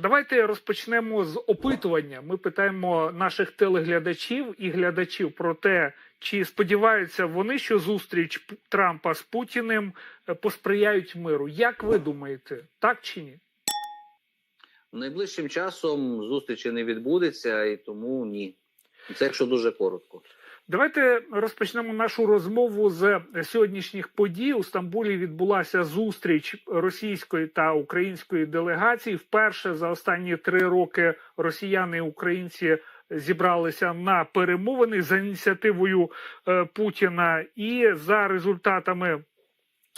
Давайте розпочнемо з опитування. Ми питаємо наших телеглядачів і глядачів про те, чи сподіваються вони, що зустріч Трампа з Путіним е, посприяють миру. Як ви думаєте, так чи ні? Найближчим часом зустрічі не відбудеться, і тому ні. Це якщо дуже коротко. Давайте розпочнемо нашу розмову з сьогоднішніх подій. У Стамбулі відбулася зустріч російської та української делегацій. Вперше за останні три роки росіяни і українці зібралися на перемовини за ініціативою е, Путіна, і за результатами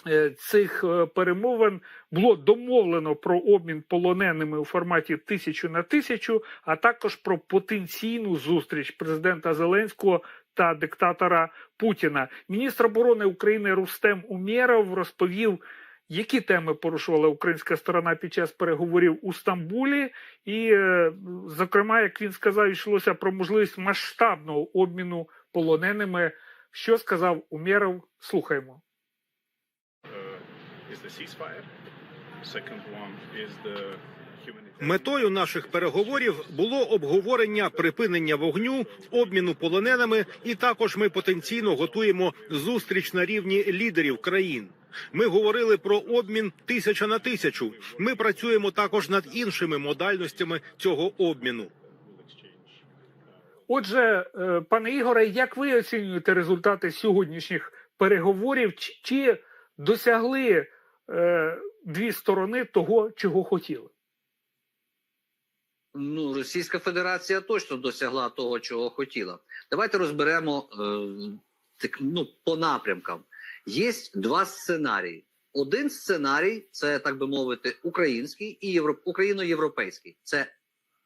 е, цих е, перемовин було домовлено про обмін полоненими у форматі тисячу на тисячу, а також про потенційну зустріч президента Зеленського та диктатора Путіна. Міністр оборони України Рустем Умєров розповів, які теми порушувала українська сторона під час переговорів у Стамбулі, і, е, зокрема, як він сказав, йшлося про можливість масштабного обміну полоненими. Що сказав Умєров? Слухаємо. uh, is the ceasefire. Second one is the. Метою наших переговорів було обговорення припинення вогню, обміну полоненими, і також ми потенційно готуємо зустріч на рівні лідерів країн. Ми говорили про обмін тисяча на тисячу. Ми працюємо також над іншими модальностями цього обміну. Отже, е, пане Ігоре, як ви оцінюєте результати сьогоднішніх переговорів? Чи- досягли е, дві сторони того, чого хотіли? Ну, Російська Федерація точно досягла того, чого хотіла. Давайте розберемо е, так, ну, по напрямкам. Є два сценарії. Один сценарій це, так би мовити, український і євро... україно-європейський. Це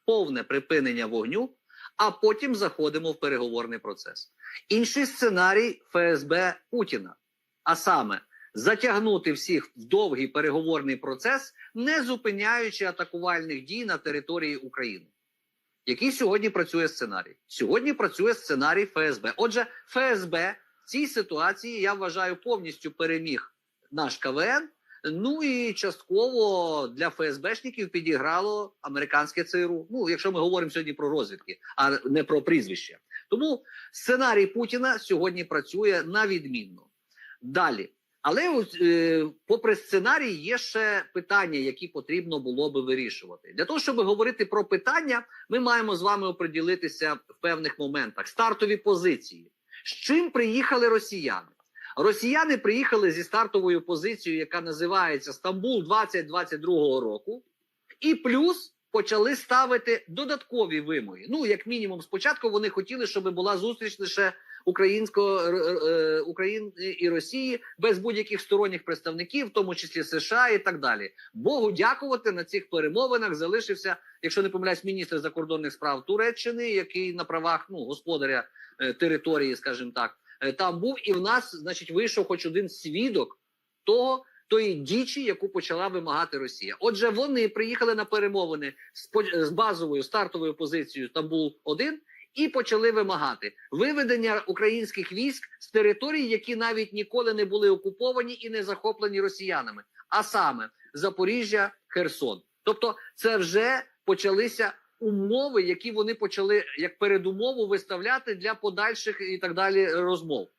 повне припинення вогню, а потім заходимо в переговорний процес. Інший сценарій ФСБ Путіна. А саме затягнути всіх в довгий переговорний процес, не зупиняючи атакувальних дій на території України. Який сьогодні працює сценарій? Сьогодні працює сценарій ФСБ. Отже, ФСБ в цій ситуації я вважаю повністю переміг наш КВН. Ну і частково для ФСБшників підіграло американське ЦРУ. Ну, якщо ми говоримо сьогодні про розвідки, а не про прізвище. Тому сценарій Путіна сьогодні працює на відмінно. Далі. Але е, попри сценарій, є ще питання, які потрібно було би вирішувати. Для того, щоб говорити про питання, ми маємо з вами оприділитися в певних моментах. Стартові позиції. З чим приїхали росіяни? Росіяни приїхали зі стартовою позицією, яка називається Стамбул 2022 року, і плюс почали ставити додаткові вимоги. Ну, як мінімум, спочатку вони хотіли, щоб була зустріч лише українського е, е, України і Росії без будь-яких сторонніх представників, в тому числі США і так далі. Богу дякувати на цих перемовинах залишився, якщо не помиляюсь, міністр закордонних справ Туреччини, який на правах ну господаря е, території, скажімо так, е, там був, і в нас, значить, вийшов хоч один свідок того. Тої дічі, яку почала вимагати Росія. Отже, вони приїхали на перемовини з базовою стартовою позицією Стамбул 1 і почали вимагати виведення українських військ з територій, які навіть ніколи не були окуповані і не захоплені росіянами, а саме Запоріжжя, Херсон. Тобто, це вже почалися умови, які вони почали як передумову виставляти для подальших і так далі розмов.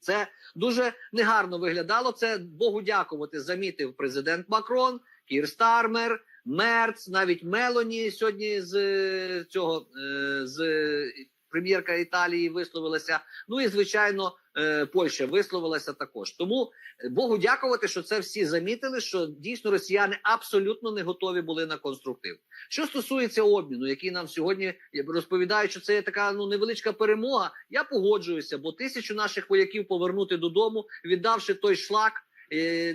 Це дуже негарно виглядало. Це Богу дякувати. Замітив президент Макрон, Кір Стармер, Мерц, навіть Мелоні сьогодні з е, цього е, з прем'єрка Італії висловилася. Ну і звичайно, е, Польща висловилася також. Тому Богу дякувати, що це всі замітили. Що дійсно росіяни абсолютно не готові були на конструктив. Що стосується обміну, який нам сьогодні розповідають, що це є така ну невеличка перемога. Я погоджуюся, бо тисячу наших вояків повернути додому, віддавши той шлак,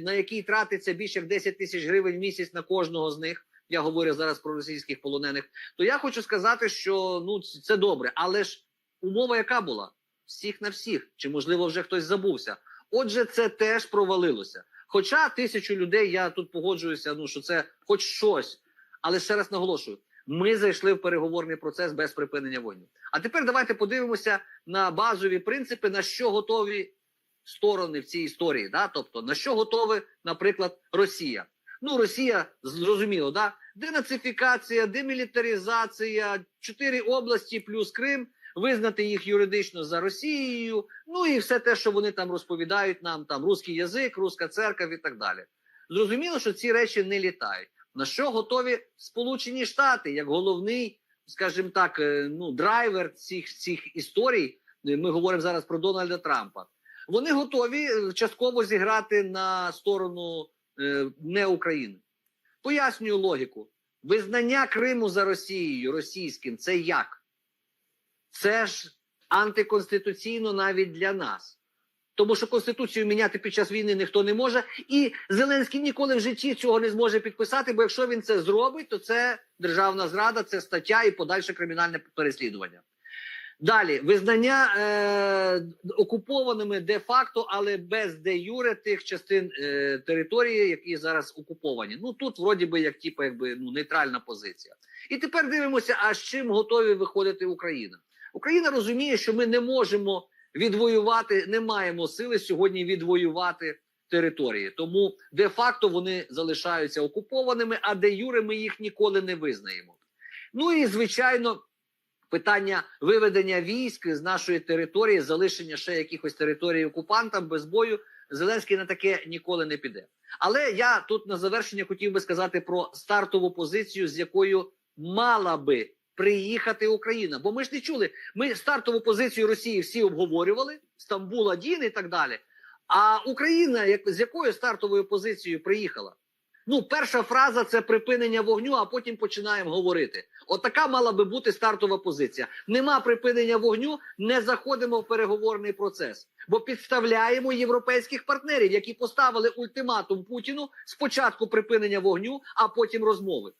на який тратиться більше як 10 тисяч гривень в місяць на кожного з них. Я говорю зараз про російських полонених. То я хочу сказати, що ну це добре, але ж умова яка була? Всіх на всіх, чи можливо вже хтось забувся. Отже, це теж провалилося. Хоча тисячу людей, я тут погоджуюся, ну що це хоч щось. Але ще раз наголошую: ми зайшли в переговорний процес без припинення війни. А тепер давайте подивимося на базові принципи, на що готові сторони в цій історії. Да? Тобто на що готові, наприклад, Росія. Ну, Росія зрозуміло, да денацифікація, демілітаризація, чотири області плюс Крим, визнати їх юридично за Росією. Ну і все те, що вони там розповідають нам, там русський язик, руська церква і так далі. Зрозуміло, що ці речі не літають. На що готові Сполучені Штати як головний, скажімо так, е, ну драйвер цих цих історій. Ми говоримо зараз про Дональда Трампа. Вони готові е, частково зіграти на сторону е, не України. Пояснюю логіку. Визнання Криму за Росією російським це як? Це ж антиконституційно навіть для нас. Тому що Конституцію міняти під час війни ніхто не може, і Зеленський ніколи в житті цього не зможе підписати, бо якщо він це зробить, то це державна зрада, це стаття і подальше кримінальне переслідування. Далі визнання е, окупованими де-факто, але без де юре тих частин е, території, які зараз окуповані. Ну тут вроді би як типу, якби ну нейтральна позиція. І тепер дивимося, а з чим готові виходити Україна. Україна розуміє, що ми не можемо відвоювати, не маємо сили сьогодні відвоювати території. Тому де-факто вони залишаються окупованими, а де юре ми їх ніколи не визнаємо. Ну і звичайно питання виведення військ з нашої території, залишення ще якихось територій окупантам без бою. Зеленський на таке ніколи не піде. Але я тут на завершення хотів би сказати про стартову позицію, з якою мала би приїхати Україна. Бо ми ж не чули. Ми стартову позицію Росії всі обговорювали, Стамбул 1 і так далі. А Україна, як з якою стартовою позицією приїхала? Ну, перша фраза це припинення вогню, а потім починаємо говорити. Отака мала би бути стартова позиція. Нема припинення вогню, не заходимо в переговорний процес, бо підставляємо європейських партнерів, які поставили ультиматум Путіну спочатку припинення вогню, а потім розмови.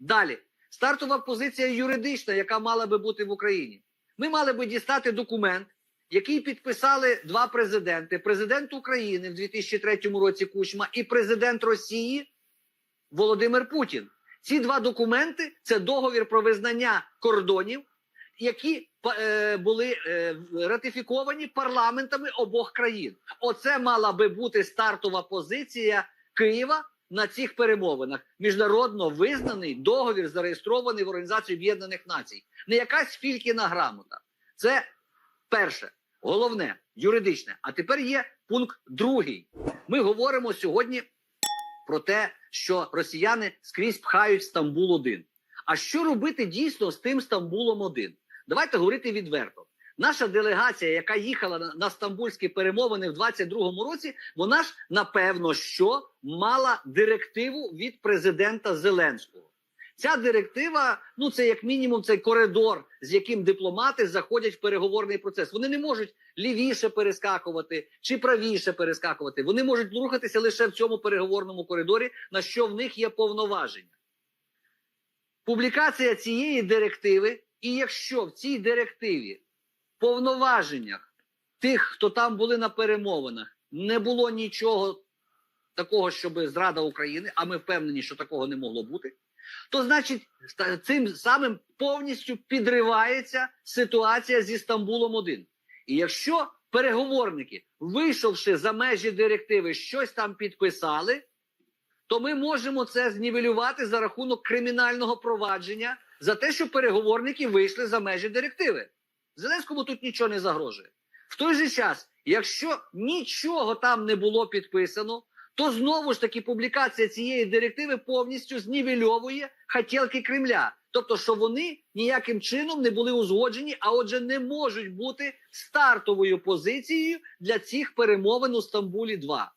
Далі стартова позиція юридична, яка мала би бути в Україні. Ми мали би дістати документ, який підписали два президенти: президент України в 2003 році Кучма і президент Росії Володимир Путін. Ці два документи це договір про визнання кордонів, які е, були е, ратифіковані парламентами обох країн. Оце мала би бути стартова позиція Києва на цих перемовинах. Міжнародно визнаний договір зареєстрований в Організації Об'єднаних Націй. Не якась фількіна грамота. Це перше, головне, юридичне. А тепер є пункт другий. Ми говоримо сьогодні про те, що росіяни скрізь пхають Стамбул 1 А що робити дійсно з тим Стамбулом 1 Давайте говорити відверто. Наша делегація, яка їхала на, на стамбульські перемовини в 22-му році, вона ж напевно що мала директиву від президента Зеленського. Ця директива, ну це як мінімум цей коридор, з яким дипломати заходять в переговорний процес. Вони не можуть лівіше перескакувати чи правіше перескакувати. Вони можуть рухатися лише в цьому переговорному коридорі, на що в них є повноваження. Публікація цієї директиви, і якщо в цій директиві повноваженнях тих, хто там були на перемовинах, не було нічого такого, щоб зрада України, а ми впевнені, що такого не могло бути то значить цим самим повністю підривається ситуація зі Стамбулом 1 І якщо переговорники, вийшовши за межі директиви, щось там підписали, то ми можемо це знівелювати за рахунок кримінального провадження за те, що переговорники вийшли за межі директиви. Зеленському тут нічого не загрожує. В той же час, якщо нічого там не було підписано, то знову ж таки публікація цієї директиви повністю знівельовує хотілки Кремля. Тобто, що вони ніяким чином не були узгоджені, а отже, не можуть бути стартовою позицією для цих перемовин у Стамбулі 2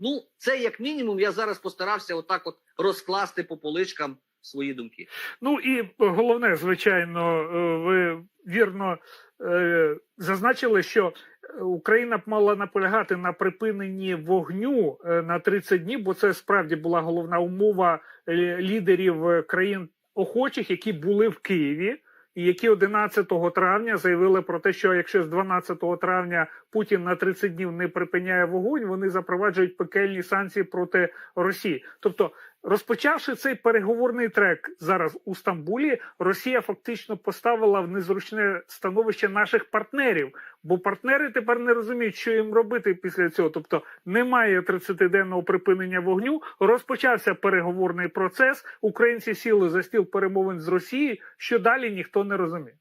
Ну, це як мінімум, я зараз постарався отак от розкласти по поличкам свої думки. Ну і головне, звичайно, е, ви вірно е, зазначили, що Україна б мала наполягати на припиненні вогню е, на 30 днів, бо це справді була головна умова е, лідерів е, країн охочих, які були в Києві. І які 11 травня заявили про те, що якщо з 12 травня Путін на 30 днів не припиняє вогонь, вони запроваджують пекельні санкції проти Росії. Тобто Розпочавши цей переговорний трек зараз у Стамбулі, Росія фактично поставила в незручне становище наших партнерів, бо партнери тепер не розуміють, що їм робити після цього. Тобто немає 30-денного припинення вогню. Розпочався переговорний процес. Українці сіли за стіл перемовин з Росією. Що далі ніхто не розуміє.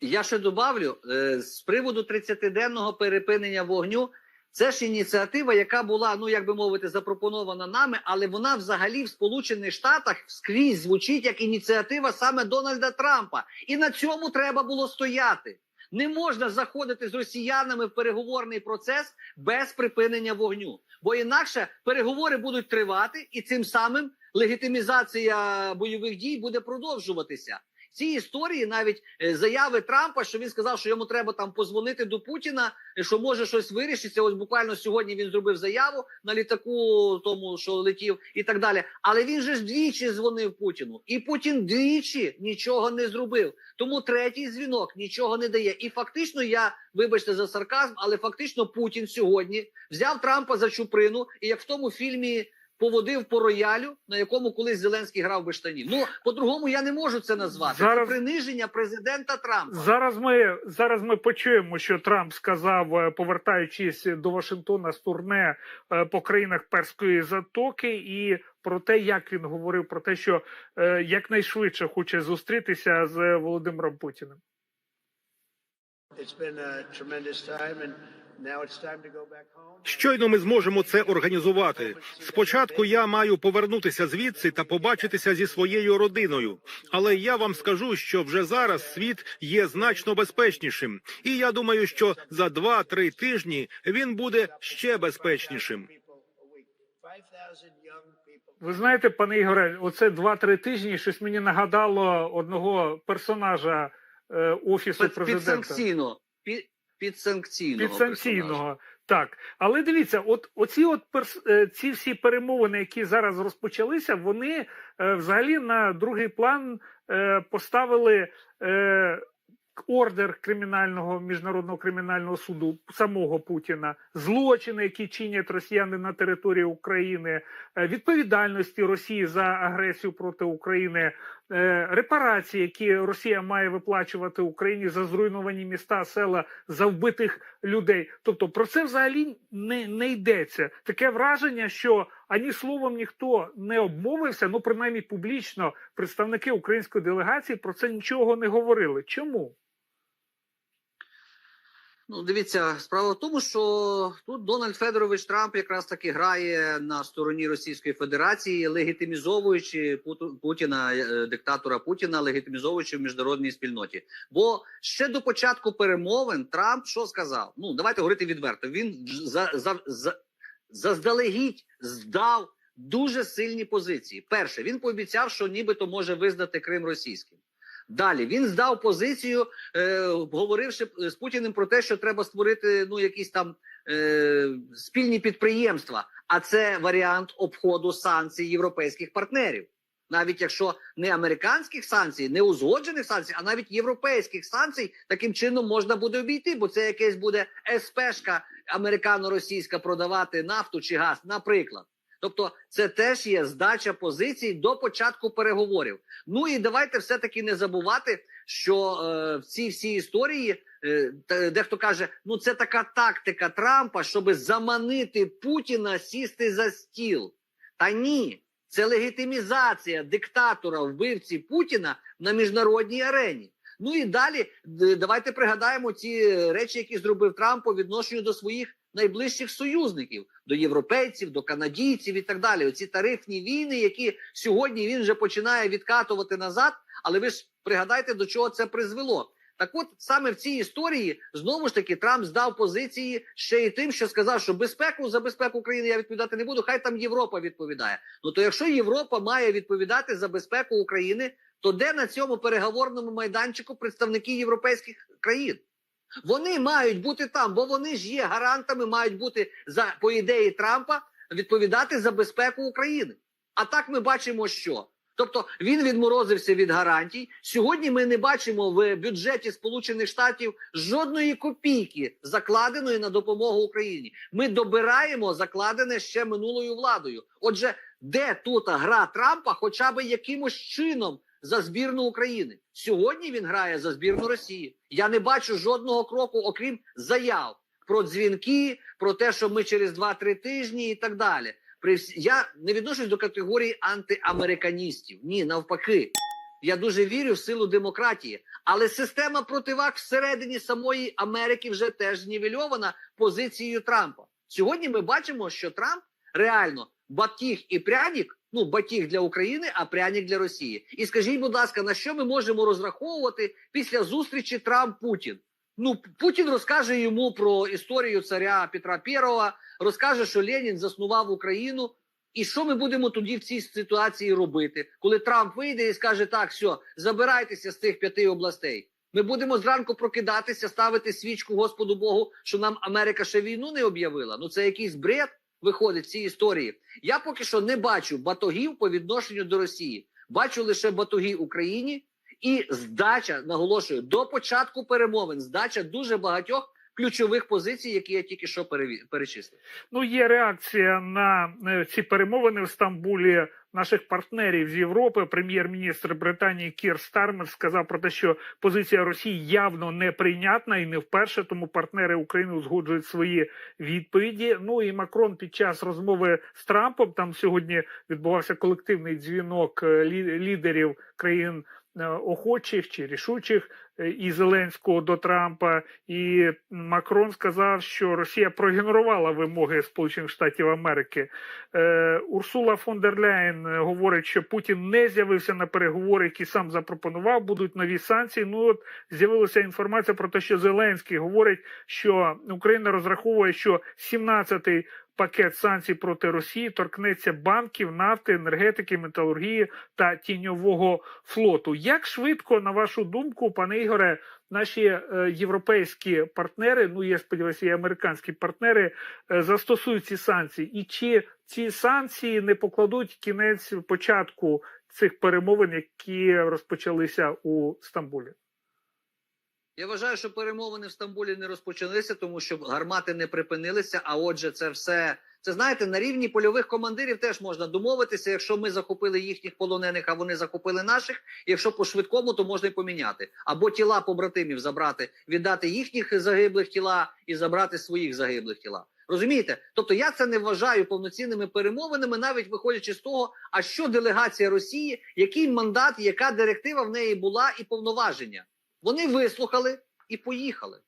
Я ще добавлю е, з приводу 30-денного перепинення вогню. Це ж ініціатива, яка була, ну як би мовити, запропонована нами, але вона взагалі в Сполучених Штатах скрізь звучить як ініціатива саме Дональда Трампа. І на цьому треба було стояти. Не можна заходити з росіянами в переговорний процес без припинення вогню, бо інакше переговори будуть тривати, і цим самим легітимізація бойових дій буде продовжуватися. Ці історії, навіть е, заяви Трампа, що він сказав, що йому треба там позвонити до Путіна, е, що може щось вирішиться. Ось буквально сьогодні він зробив заяву на літаку, тому що летів, і так далі. Але він же ж двічі дзвонив Путіну, і Путін двічі нічого не зробив. Тому третій дзвінок нічого не дає. І фактично, я вибачте за сарказм, але фактично Путін сьогодні взяв Трампа за чуприну, і як в тому фільмі. Поводив по роялю, на якому колись Зеленський грав би штанів. Ну по-другому я не можу це назвати. Зараз- Це приниження президента Трампа. Зараз ми зараз ми почуємо, що Трамп сказав, е, повертаючись до Вашингтона з турне е, по країнах Перської затоки, і про те, як він говорив про те, що е, якнайшвидше хоче зустрітися з Володимиром Путіним. It's been a tremendous time, and now it's time to go back home. Щойно ми зможемо це організувати. Спочатку я маю повернутися звідси та побачитися зі своєю родиною. Але я вам скажу, що вже зараз світ є значно безпечнішим, і я думаю, що за два-три тижні він буде ще безпечнішим. People a week. 5,000 young people. Ви знаєте, пане Ігоре, оце два-три тижні. Щось мені нагадало одного персонажа е, офісу Під, президента. підсанкційно. Під, підсанкційного. підсанкційного. Так, але дивіться, от оці от перс, е, ці всі перемовини, які зараз розпочалися, вони е, взагалі на другий план е, поставили е, ордер кримінального міжнародного кримінального суду самого Путіна, злочини, які чинять росіяни на території України, е, відповідальності Росії за агресію проти України, репарації, які Росія має виплачувати Україні за зруйновані міста, села, за вбитих людей. Тобто про це взагалі не, не йдеться. Таке враження, що ані словом ніхто не обмовився, ну принаймні публічно представники української делегації про це нічого не говорили. Чому? Ну, дивіться, справа в тому, що тут Дональд Федорович Трамп якраз таки грає на стороні Російської Федерації, легітимізовуючи Путу- Путіна, е, диктатора Путіна, легітимізовуючи в міжнародній спільноті. Бо ще до початку перемовин Трамп що сказав? Ну давайте говорити відверто. Він за, за, за, заздалегідь здав дуже сильні позиції. Перше, він пообіцяв, що нібито може визнати Крим російським. Далі він здав позицію, е, говоривши з Путіним про те, що треба створити ну якісь там е, спільні підприємства. А це варіант обходу санкцій європейських партнерів. Навіть якщо не американських санкцій, не узгоджених санкцій, а навіть європейських санкцій, таким чином можна буде обійти, бо це якесь буде СПшка американо-російська продавати нафту чи газ, наприклад. Тобто, це теж є здача позицій до початку переговорів. Ну і давайте все-таки не забувати, що е, в цій всій історії е, дехто каже: ну це така тактика Трампа, щоб заманити Путіна сісти за стіл. Та ні, це легітимізація диктатора вбивці Путіна на міжнародній арені. Ну і далі давайте пригадаємо ті речі, які зробив Трамп по відношенню до своїх найближчих союзників, до європейців, до канадійців і так далі. Оці тарифні війни, які сьогодні він вже починає відкатувати назад. Але ви ж пригадайте, до чого це призвело. Так от саме в цій історії знову ж таки Трамп здав позиції ще й тим, що сказав, що безпеку за безпеку України я відповідати не буду. Хай там Європа відповідає. Ну то якщо Європа має відповідати за безпеку України, то де на цьому переговорному майданчику представники європейських країн? Вони мають бути там, бо вони ж є гарантами, мають бути за по ідеї Трампа відповідати за безпеку України. А так ми бачимо, що тобто він відморозився від гарантій. Сьогодні ми не бачимо в бюджеті Сполучених Штатів жодної копійки, закладеної на допомогу Україні. Ми добираємо закладене ще минулою владою. Отже, де тут гра Трампа, хоча б якимось чином за збірну України. Сьогодні він грає за збірну Росії. Я не бачу жодного кроку, окрім заяв про дзвінки, про те, що ми через 2-3 тижні і так далі. При я не відношусь до категорії антиамериканістів. Ні, навпаки. Я дуже вірю в силу демократії, але система противаг всередині самої Америки вже теж знівельована позицією Трампа. Сьогодні ми бачимо, що Трамп реально батіг і пряник, ну батіг для України, а пряник для Росії. І скажіть, будь ласка, на що ми можемо розраховувати після зустрічі Трамп-Путін? Ну, Путін розкаже йому про історію царя Петра І, розкаже, що Ленін заснував Україну. І що ми будемо тоді в цій ситуації робити, коли Трамп вийде і скаже: так, все, забирайтеся з цих п'яти областей. Ми будемо зранку прокидатися, ставити свічку Господу Богу, що нам Америка ще війну не об'явила. Ну це якийсь бред виходить в цій історії. Я поки що не бачу батогів по відношенню до Росії. Бачу лише батоги Україні і здача, наголошую, до початку перемовин здача дуже багатьох ключових позицій, які я тільки що перечислив. Ну, є реакція на е, ці перемовини в Стамбулі наших партнерів з Європи. Прем'єр-міністр Британії Кір Стармер сказав про те, що позиція Росії явно неприйнятна і не вперше, тому партнери України узгоджують свої відповіді. Ну і Макрон під час розмови з Трампом там сьогодні відбувався колективний дзвінок е, лі- лідерів країн. Е, Охочих чи рішучих е, і Зеленського до Трампа, і Макрон сказав, що Росія проігнорувала вимоги Сполучених Штатів Америки. Е, Урсула фон дер Ляєн говорить, що Путін не з'явився на переговори, які сам запропонував. Будуть нові санкції. Ну от з'явилася інформація про те, що Зеленський говорить, що Україна розраховує, що 17-й пакет санкцій проти Росії торкнеться банків, нафти, енергетики, металургії та тіньового флоту. Як швидко, на вашу думку, пане Ігоре, наші е, європейські партнери, ну я сподіваюся, і американські партнери е, застосують ці санкції, і чи ці санкції не покладуть кінець початку цих перемовин, які розпочалися у Стамбулі? Я вважаю, що перемовини в Стамбулі не розпочалися, тому що гармати не припинилися. А отже, це все це знаєте, на рівні польових командирів теж можна домовитися. Якщо ми захопили їхніх полонених, а вони захопили наших. Якщо по швидкому, то можна й поміняти або тіла побратимів забрати, віддати їхніх загиблих тіла і забрати своїх загиблих тіла. Розумієте? Тобто я це не вважаю повноцінними перемовинами, навіть виходячи з того, а що делегація Росії, який мандат, яка директива в неї була і повноваження. Вони вислухали і поїхали.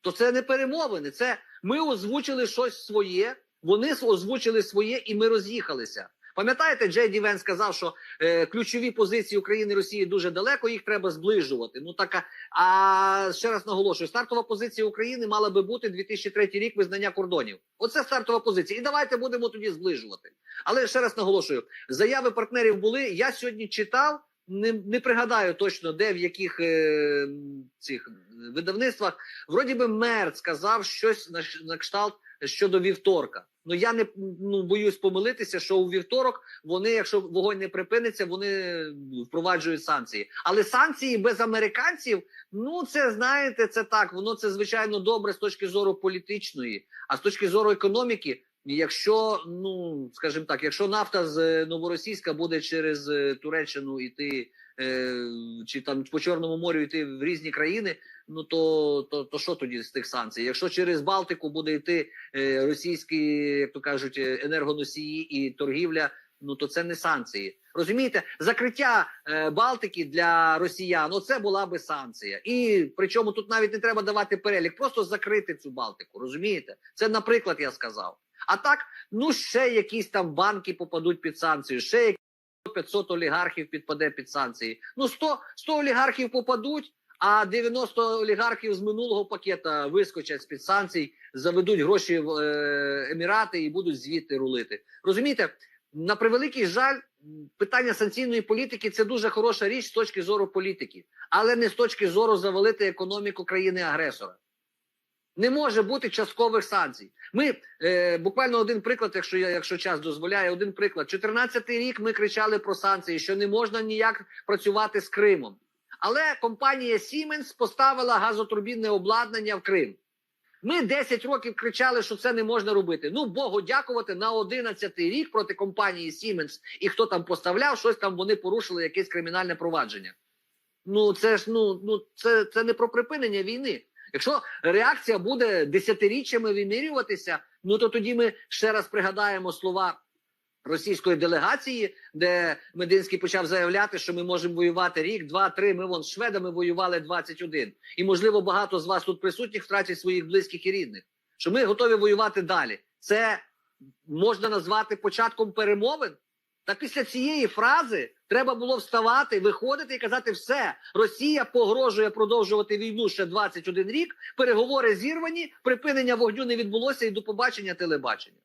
То це не перемовини. Це ми озвучили щось своє, вони озвучили своє, і ми роз'їхалися. Пам'ятаєте, Джей Ді Вен сказав, що е, ключові позиції України і Росії дуже далеко, їх треба зближувати. Ну така, а ще раз наголошую: стартова позиція України мала би бути 2003 рік визнання кордонів. Оце стартова позиція. І давайте будемо тоді зближувати. Але ще раз наголошую: заяви партнерів були. Я сьогодні читав. Не, не пригадаю точно, де в яких е, цих видавництвах. Вроді би мер сказав щось на, на кшталт щодо вівторка. Ну я не ну боюсь помилитися, що у вівторок вони, якщо вогонь не припиниться, вони впроваджують санкції. Але санкції без американців, ну це знаєте, це так. Воно це звичайно добре з точки зору політичної, а з точки зору економіки. Якщо ну скажімо так, якщо нафта з е, новоросійська буде через е, Туреччину йти е, чи там по Чорному морю йти в різні країни, ну то, то, то що тоді з тих санкцій? Якщо через Балтику буде йти е, російські, як то кажуть, е, енергоносії і торгівля, ну то це не санкції. Розумієте, закриття е, Балтики для росіян, оце була би санкція. І причому тут навіть не треба давати перелік, просто закрити цю Балтику. Розумієте? Це, наприклад, я сказав. А так, ну ще якісь там банки попадуть під санкцію, ще якісь 500 олігархів підпаде під санкції. Ну 100, 100 олігархів попадуть, а 90 олігархів з минулого пакета вискочать з під санкцій, заведуть гроші в е, Емірати і будуть звідти рулити. Розумієте, на превеликий жаль, питання санкційної політики це дуже хороша річ з точки зору політики, але не з точки зору завалити економіку країни-агресора. Не може бути часткових санкцій. Ми е, буквально один приклад, якщо я, якщо час дозволяє, один приклад. 14-й рік ми кричали про санкції, що не можна ніяк працювати з Кримом. Але компанія Siemens поставила газотурбінне обладнання в Крим. Ми 10 років кричали, що це не можна робити. Ну, Богу дякувати, на 11-й рік проти компанії Siemens і хто там поставляв, щось там вони порушили якесь кримінальне провадження. Ну, це ж ну, ну це, це не про припинення війни. Якщо реакція буде десятиріччями вимірюватися, ну то тоді ми ще раз пригадаємо слова російської делегації, де Мединський почав заявляти, що ми можемо воювати рік, два, три. Ми вон з шведами воювали 21. І можливо багато з вас тут присутніх втратять своїх близьких і рідних. Що ми готові воювати далі. Це можна назвати початком перемовин. Так після цієї фрази треба було вставати, виходити і казати: все, Росія погрожує продовжувати війну ще 21 рік. Переговори зірвані, припинення вогню не відбулося і до побачення телебачення.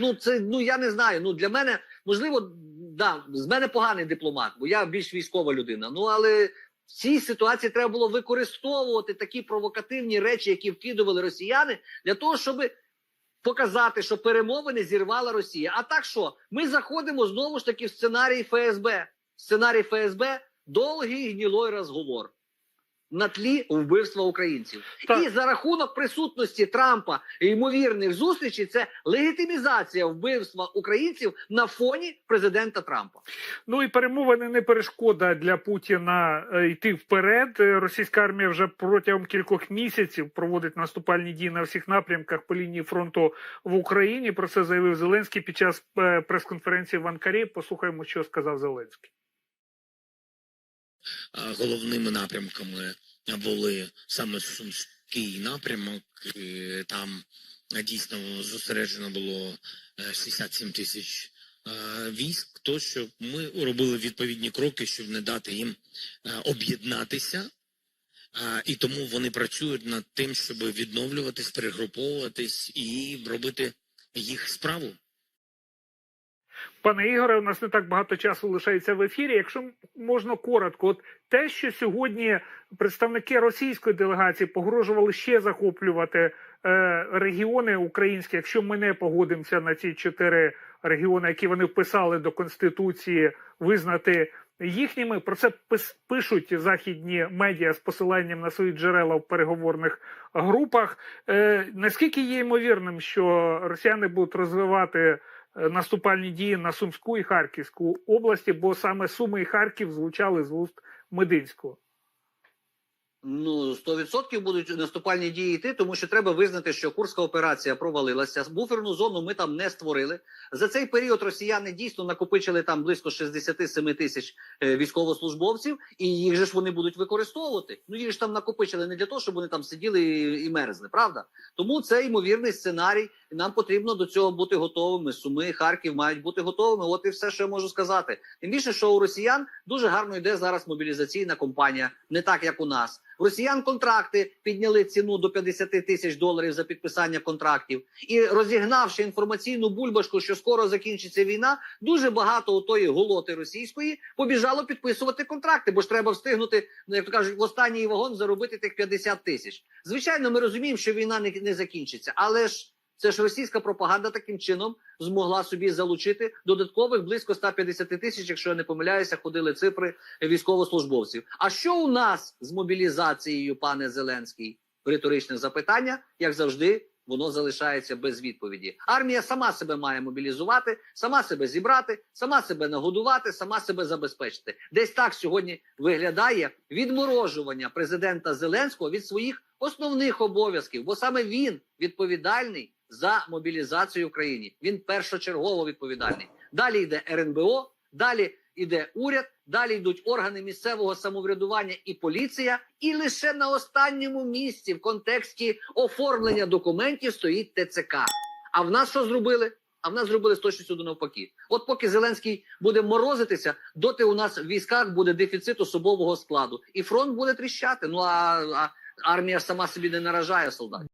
Ну це ну я не знаю. Ну для мене можливо, да, з мене поганий дипломат, бо я більш військова людина. Ну але в цій ситуації треба було використовувати такі провокативні речі, які вкидували росіяни, для того, щоб показати, що перемовини зірвала Росія. А так що ми заходимо знову ж таки в сценарій ФСБ. Сценарій ФСБ довгий гнілой розговор на тлі вбивства українців. Так. І за рахунок присутності Трампа і ймовірних зустрічей це легітимізація вбивства українців на фоні президента Трампа. Ну і перемовини не перешкода для Путіна е, йти вперед. Е, Російська армія вже протягом кількох місяців проводить наступальні дії на всіх напрямках по лінії фронту в Україні. Про це заявив Зеленський під час е, прес-конференції в Анкарі. Послухаємо, що сказав Зеленський. Головними напрямками були саме Сумський напрямок. Там е, дійсно зосереджено було е, 67 тисяч е, військ. Тощо ми робили відповідні кроки, щоб не дати їм е, об'єднатися. Е, І тому вони працюють над тим, щоб відновлюватись, перегруповуватись і робити їх справу. Пане Ігоре, у нас не так багато часу лишається в ефірі. Якщо можна коротко, от те, що сьогодні представники російської делегації погрожували ще захоплювати е, регіони українські, якщо ми не погодимося на ці чотири регіони, які вони вписали до конституції, визнати їхніми. Про це пишуть західні медіа з посиланням на свої джерела в переговорних групах. Е, наскільки є ймовірним, що росіяни будуть розвивати наступальні дії на Сумську і Харківську області, бо саме Суми і Харків звучали з вуст Мединського. Ну, 100% будуть наступальні дії йти, тому що треба визнати, що Курська операція провалилася. Буферну зону ми там не створили. За цей період росіяни дійсно накопичили там близько 67 тисяч е, військовослужбовців, і їх же ж вони будуть використовувати. Ну їх ж там накопичили не для того, щоб вони там сиділи і мерзли, правда? Тому це ймовірний сценарій. І Нам потрібно до цього бути готовими. Суми, Харків мають бути готовими. От і все, що я можу сказати. Тим більше, що у росіян дуже гарно йде зараз мобілізаційна кампанія, не так як у нас. У росіян контракти підняли ціну до 50 тисяч доларів за підписання контрактів, і розігнавши інформаційну бульбашку, що скоро закінчиться війна, дуже багато у тої голоти російської побіжало підписувати контракти, бо ж треба встигнути, ну як то кажуть, в останній вагон заробити тих 50 тисяч. Звичайно, ми розуміємо, що війна не, не закінчиться, але ж це ж російська пропаганда таким чином змогла собі залучити додаткових близько 150 тисяч, якщо я не помиляюся, ходили цифри військовослужбовців. А що у нас з мобілізацією, пане Зеленський? Риторичне запитання, як завжди, воно залишається без відповіді. Армія сама себе має мобілізувати, сама себе зібрати, сама себе нагодувати, сама себе забезпечити. Десь так сьогодні виглядає відморожування президента Зеленського від своїх основних обов'язків, бо саме він відповідальний за мобілізацію в країні. Він першочергово відповідальний. Далі йде РНБО, далі йде уряд, далі йдуть органи місцевого самоврядування і поліція. І лише на останньому місці в контексті оформлення документів стоїть ТЦК. А в нас що зробили? А в нас зробили з точністю до навпаки. От поки Зеленський буде морозитися, доти у нас в військах буде дефіцит особового складу, і фронт буде тріщати. Ну а, а армія сама собі не наражає солдатів.